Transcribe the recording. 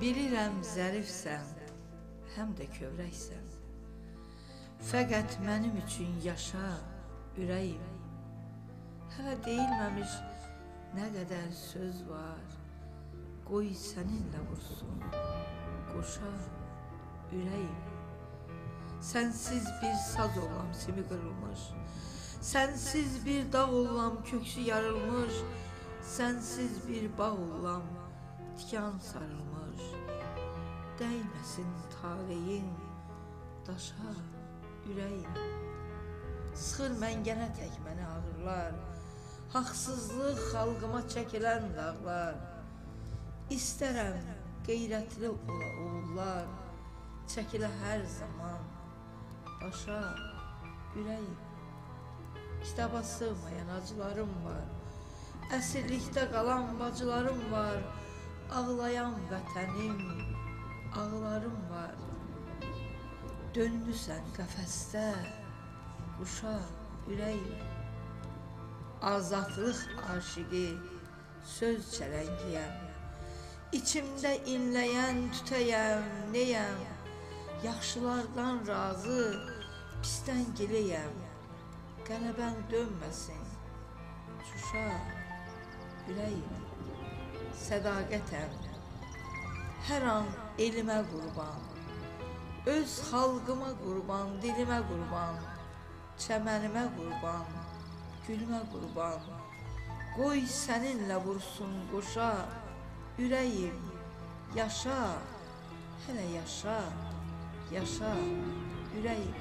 Bilirəm zərifsən, həm də kövrəksən. Fəqət mənim üçün yaşa, ürəyim. Hələ deyilməmiş nə qədər söz var. Qoy səninlə vursun qoşa ürəyim. Sənsiz bir saz olam simi qırılmış. Sənsiz bir dağ olam köksü yarılmış. Sənsiz bir bağ olam tikan sarılmış. Dəyməsin taleyin daşa ürəyim. Sıxır məngənə tək məni ağırlar. Haqsızlıq xalqıma çəkilən dağlar. İstərəm qeyrətli ola oğullar. Çəkilə hər zaman başa ürəyim. Kitaba sığmayan acılarım var. Əsirlikdə qalan bacılarım var. Ağlayan vətənim, ağlarım var. Döndüsən qəfəsdə, quşa ürəyim. Azadlıq aşiqi, söz çələngliyəm. İçimdə inləyən tütəyəm, neyəm? Yaxşılardan razı, pisdən giləyəm. Qələbən dönməsin, çuşa ürəyim. Sədaqətəm, hər an elimə qurban. Öz xalqıma qurban, dilimə qurban, çəmənimə qurban, gülmə qurban. Qoy səninlə vursun qoşa, ürəyim, yaşa, hələ yaşa, yaşa, ürəyim.